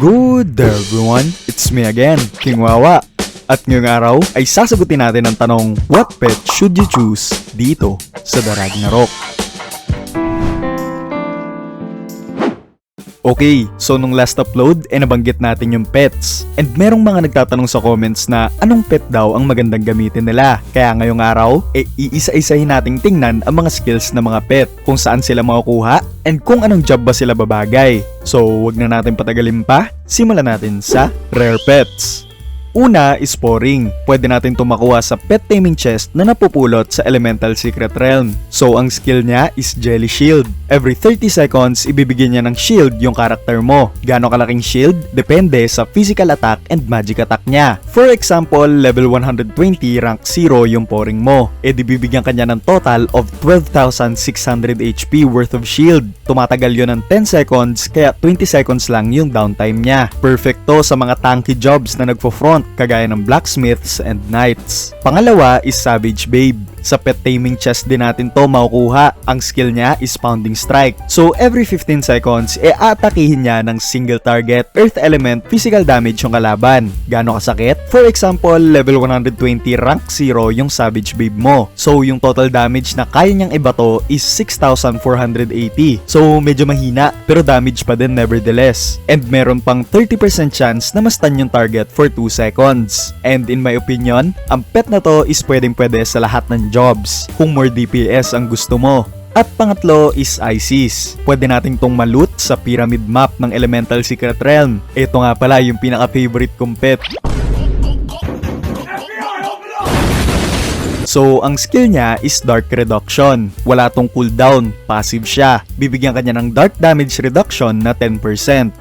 Good everyone, it's me again, King Wawa. At ngayong araw ay sasagutin natin ang tanong, What pet should you choose dito sa The Ragnarok? Okay, so nung last upload, eh nabanggit natin yung pets. And merong mga nagtatanong sa comments na anong pet daw ang magandang gamitin nila. Kaya ngayong araw, eh iisa-isahin nating tingnan ang mga skills ng mga pet, kung saan sila makukuha, and kung anong job ba sila babagay. So, wag na natin patagalin pa, simulan natin sa Rare Pets. Una is Sporing. Pwede natin ito makuha sa pet taming chest na napupulot sa Elemental Secret Realm. So ang skill niya is Jelly Shield. Every 30 seconds, ibibigyan niya ng shield yung karakter mo. Gano'ng kalaking shield? Depende sa physical attack and magic attack niya. For example, level 120 rank 0 yung Poring mo. E di bibigyan kanya ng total of 12,600 HP worth of shield. Tumatagal yun ng 10 seconds, kaya 20 seconds lang yung downtime niya. Perfecto sa mga tanky jobs na nagfo-front kagaya ng blacksmiths and knights. Pangalawa is Savage Babe. Sa pet taming chest din natin to makukuha. Ang skill niya is Pounding Strike. So every 15 seconds, e aatakihin niya ng single target earth element physical damage yung kalaban. Gano'ng kasakit? For example, level 120 rank 0 yung Savage Babe mo. So yung total damage na kaya niyang ibato is 6,480. So medyo mahina pero damage pa din nevertheless. And meron pang 30% chance na mastan yung target for 2 seconds. And in my opinion, ang pet na to is pwedeng pwede sa lahat ng jobs kung more DPS ang gusto mo. At pangatlo is ISIS. Pwede nating tong maloot sa pyramid map ng Elemental Secret Realm. Ito nga pala yung pinaka-favorite kong pet. So, ang skill niya is Dark Reduction. Wala tong cooldown, passive siya. Bibigyan kanya ng Dark Damage Reduction na 10%.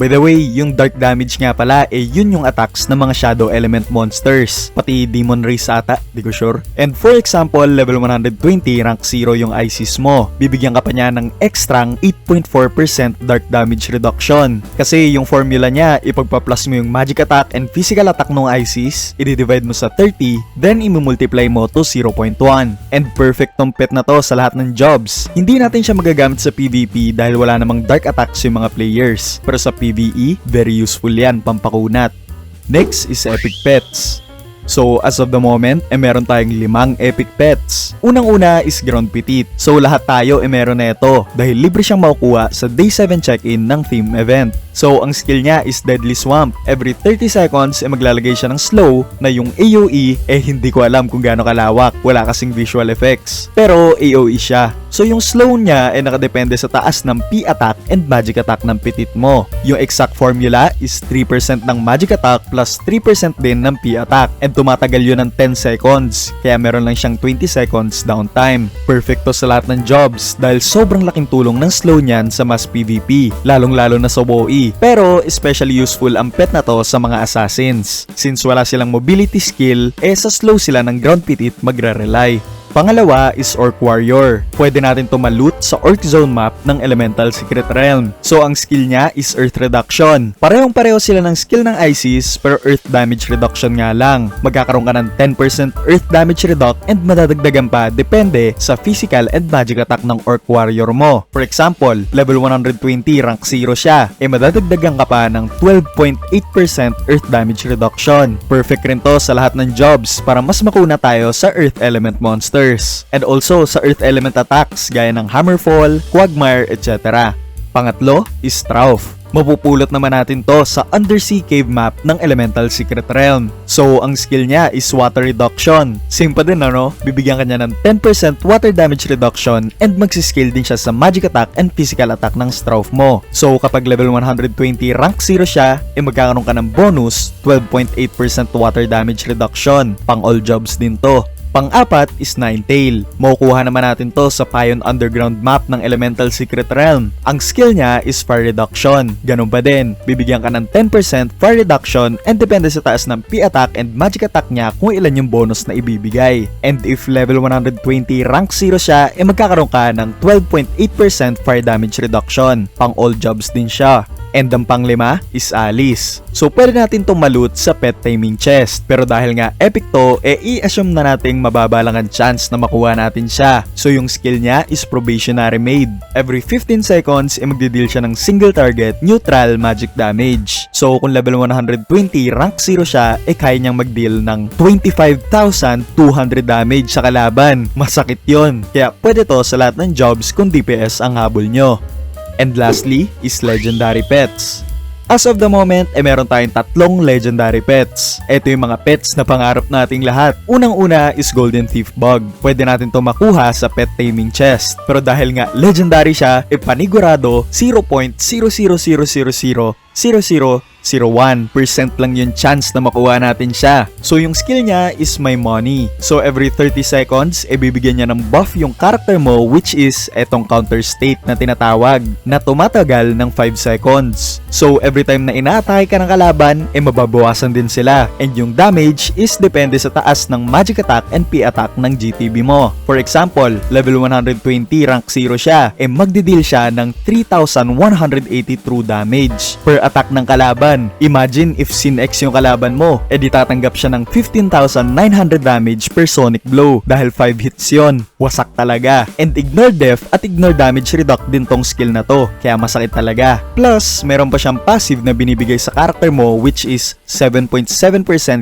By the way, yung Dark Damage nga pala, eh yun yung attacks ng mga Shadow Element monsters. Pati Demon Race ata, di ko sure. And for example, level 120, rank 0 yung ISIS mo. Bibigyan ka pa niya ng extra 8.4% Dark Damage Reduction. Kasi yung formula niya, ipagpa-plus mo yung Magic Attack and Physical Attack ng ISIS, i-divide mo sa 30, then i-multiply mo to 0 0.1. And perfect tong pet na to sa lahat ng jobs. Hindi natin siya magagamit sa PvP dahil wala namang dark attacks yung mga players. Pero sa PvE, very useful yan, pampakunat. Next is Epic Pets. So as of the moment, eh meron tayong limang epic pets. Unang-una is Ground Petit. So lahat tayo eh meron na ito dahil libre siyang makukuha sa day 7 check-in ng theme event. So ang skill niya is Deadly Swamp. Every 30 seconds eh maglalagay siya ng slow na yung AoE eh hindi ko alam kung gaano kalawak. Wala kasing visual effects. Pero AoE siya. So yung slow niya ay nakadepende sa taas ng P attack and magic attack ng pitit mo. Yung exact formula is 3% ng magic attack plus 3% din ng P attack. And tumatagal yun ng 10 seconds. Kaya meron lang siyang 20 seconds downtime. Perfecto sa lahat ng jobs dahil sobrang laking tulong ng slow niyan sa mass PvP. Lalong lalo na sa WoE. Pero especially useful ang pet na to sa mga assassins. Since wala silang mobility skill, eh sa slow sila ng ground pitit magre-rely. Pangalawa is Orc Warrior. Pwede natin to maloot sa Orc Zone map ng Elemental Secret Realm. So ang skill niya is Earth Reduction. Parehong pareho sila ng skill ng Isis pero Earth Damage Reduction nga lang. Magkakaroon ka ng 10% Earth Damage Reduct and madadagdagan pa depende sa physical and magic attack ng Orc Warrior mo. For example, level 120 rank 0 siya. E madadagdagan ka pa ng 12.8% Earth Damage Reduction. Perfect rin to sa lahat ng jobs para mas makuna tayo sa Earth Element Monster monsters and also sa earth element attacks gaya ng Hammerfall, Quagmire, etc. Pangatlo is Strauf. Mapupulot naman natin to sa undersea cave map ng Elemental Secret Realm. So, ang skill niya is water reduction. Same pa din ano, bibigyan kanya ng 10% water damage reduction and magsiscale din siya sa magic attack and physical attack ng Strauf mo. So, kapag level 120 rank 0 siya, e magkakaroon ka ng bonus 12.8% water damage reduction. Pang all jobs din to. Pang-apat is Ninetale. Makukuha naman natin to sa Pion Underground map ng Elemental Secret Realm. Ang skill niya is Fire Reduction. Ganun pa din, bibigyan ka ng 10% Fire Reduction and depende sa taas ng P-attack and magic attack niya kung ilan yung bonus na ibibigay. And if level 120 rank 0 siya, eh magkakaroon ka ng 12.8% Fire Damage Reduction. Pang all jobs din siya. And ang panglima is Alice. So pwede natin itong maloot sa pet taming chest. Pero dahil nga epic to, e i-assume na nating mababa lang ang chance na makuha natin siya. So yung skill niya is probationary made. Every 15 seconds, e magdi-deal siya ng single target, neutral magic damage. So kung level 120, rank 0 siya, e kaya niyang mag-deal ng 25,200 damage sa kalaban. Masakit yon. Kaya pwede to sa lahat ng jobs kung DPS ang habol nyo. And lastly is legendary pets. As of the moment, eh meron tayong tatlong legendary pets. Ito yung mga pets na pangarap nating lahat. Unang-una is Golden Thief Bug. Pwede natin to makuha sa pet taming chest. Pero dahil nga legendary siya, e panigurado 0.000000001% lang yung chance na makuha natin siya. So yung skill niya is my money. So every 30 seconds, e bibigyan niya ng buff yung character mo which is etong counter state na tinatawag na tumatagal ng 5 seconds. So every time na inaatake ka ng kalaban, e mababawasan din sila. And yung damage is depende sa taas ng magic attack and P attack ng GTB mo. For example, level 120 rank 0 siya, e magdi-deal siya ng 3,180 true damage per attack ng kalaban. Imagine if sin X yung kalaban mo, e di tatanggap siya ng 15,900 damage per sonic blow dahil 5 hits yon. Wasak talaga. And ignore def at ignore damage reduct din tong skill na to, kaya masakit talaga. Plus, meron pa siyang passive na binibigay sa character mo which is 7.7%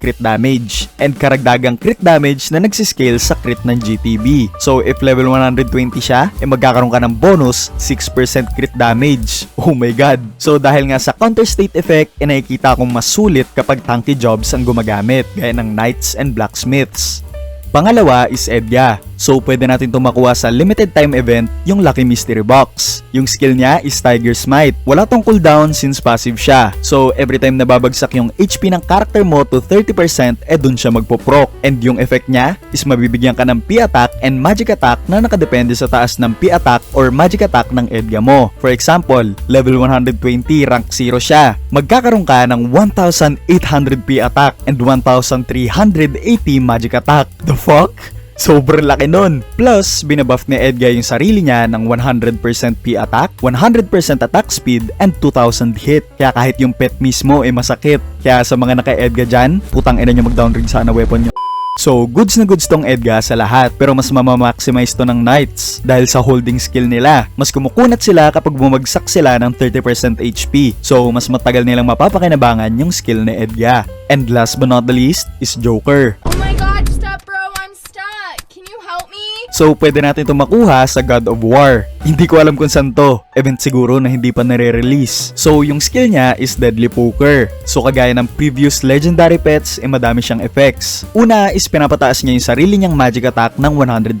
crit damage and karagdagang crit damage na nagsiscale sa crit ng GTB. So if level 120 siya, eh magkakaroon ka ng bonus 6% crit damage. Oh my god. So dahil nga sa counter state effect, eh nakikita kong mas sulit kapag tanky jobs ang gumagamit gaya ng knights and blacksmiths. Pangalawa is Edga. So pwede natin ito makuha sa limited time event yung Lucky Mystery Box. Yung skill niya is Tiger Smite. Wala tong cooldown since passive siya. So every time nababagsak yung HP ng character mo to 30%, eh dun siya magpo-proc. And yung effect niya is mabibigyan ka ng P-attack and magic attack na nakadepende sa taas ng P-attack or magic attack ng Edga mo. For example, level 120 rank 0 siya. Magkakaroon ka ng 1,800 P-attack and 1,380 magic attack. The fuck? Sobrang laki nun. Plus, binabuff ni Edgar yung sarili niya ng 100% P attack, 100% attack speed, and 2000 hit. Kaya kahit yung pet mismo ay masakit. Kaya sa mga naka-Edgar dyan, putang ina nyo mag-downgrade sana weapon nyo. So, goods na goods tong Edga sa lahat pero mas mamamaximize to ng Knights dahil sa holding skill nila. Mas kumukunat sila kapag bumagsak sila ng 30% HP. So, mas matagal nilang mapapakinabangan yung skill ni Edga. And last but not the least is Joker. Oh my god, stop bro, I'm stuck. Can you help me? So, pwede natin ito makuha sa God of War. Hindi ko alam kung saan to. Event siguro na hindi pa nare-release. So, yung skill niya is Deadly Poker. So, kagaya ng previous legendary pets, eh madami siyang effects. Una is pinapataas niya yung sarili niyang magic attack ng 100%.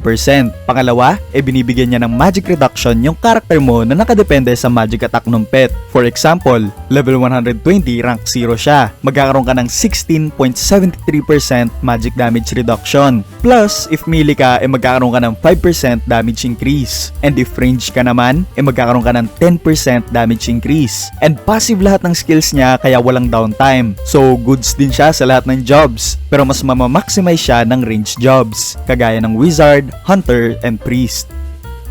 Pangalawa, eh binibigyan niya ng magic reduction yung character mo na nakadepende sa magic attack ng pet. For example, level 120 rank 0 siya. Magkakaroon ka ng 16.73% magic damage reduction. Plus, if melee ka, eh magkakaroon ka ng 5% damage increase. And if range ka naman, eh magkakaroon ka ng 10% damage increase. And passive lahat ng skills niya kaya walang downtime. So goods din siya sa lahat ng jobs. Pero mas mamamaximize siya ng range jobs. Kagaya ng wizard, hunter, and priest.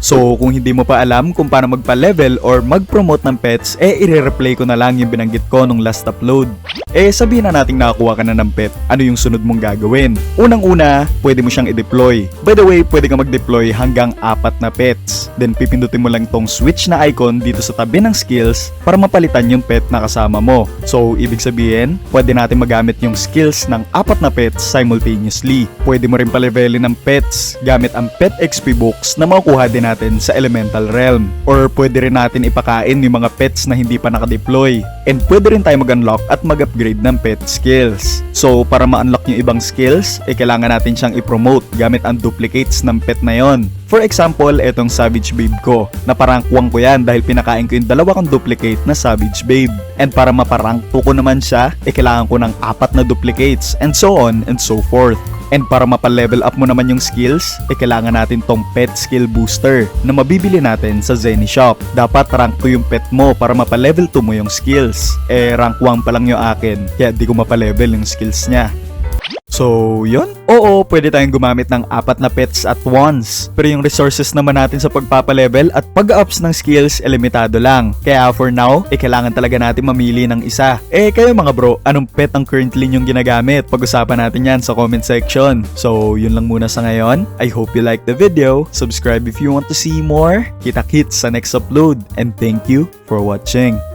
So, kung hindi mo pa alam kung paano magpa-level or mag-promote ng pets, eh i-replay ko na lang yung binanggit ko nung last upload. Eh, sabihin na nating nakakuha ka na ng pet, ano yung sunod mong gagawin? Unang-una, pwede mo siyang i-deploy. By the way, pwede ka mag-deploy hanggang apat na pets. Then, pipindutin mo lang tong switch na icon dito sa tabi ng skills para mapalitan yung pet na kasama mo. So, ibig sabihin, pwede natin magamit yung skills ng apat na pets simultaneously. Pwede mo rin palevelin ng pets gamit ang pet XP books na makukuha din natin sa elemental realm. Or pwede rin natin ipakain yung mga pets na hindi pa nakadeploy. And pwede rin tayo mag-unlock at mag-upgrade ng pet skills. So para ma-unlock yung ibang skills, eh kailangan natin siyang i-promote gamit ang duplicates ng pet na yon. For example, etong Savage Babe ko. Naparangkwang ko yan dahil pinakain ko yung dalawa kong duplicate na Savage Babe. And para maparangko ko naman siya, eh kailangan ko ng apat na duplicates and so on and so forth. And para mapa-level up mo naman yung skills, eh kailangan natin tong pet skill booster na mabibili natin sa Zenny Shop. Dapat rank 2 yung pet mo para mapa-level 2 mo yung skills. Eh rank 1 pa lang yung akin, kaya di ko mapa-level yung skills niya. So, yun. Oo, pwede tayong gumamit ng apat na pets at once. Pero yung resources naman natin sa pagpapalevel at pag-ups ng skills, eh, limitado lang. Kaya for now, eh, kailangan talaga natin mamili ng isa. Eh, kayo mga bro, anong pet ang currently nyong ginagamit? Pag-usapan natin yan sa comment section. So, yun lang muna sa ngayon. I hope you like the video. Subscribe if you want to see more. Kita-kits sa next upload. And thank you for watching.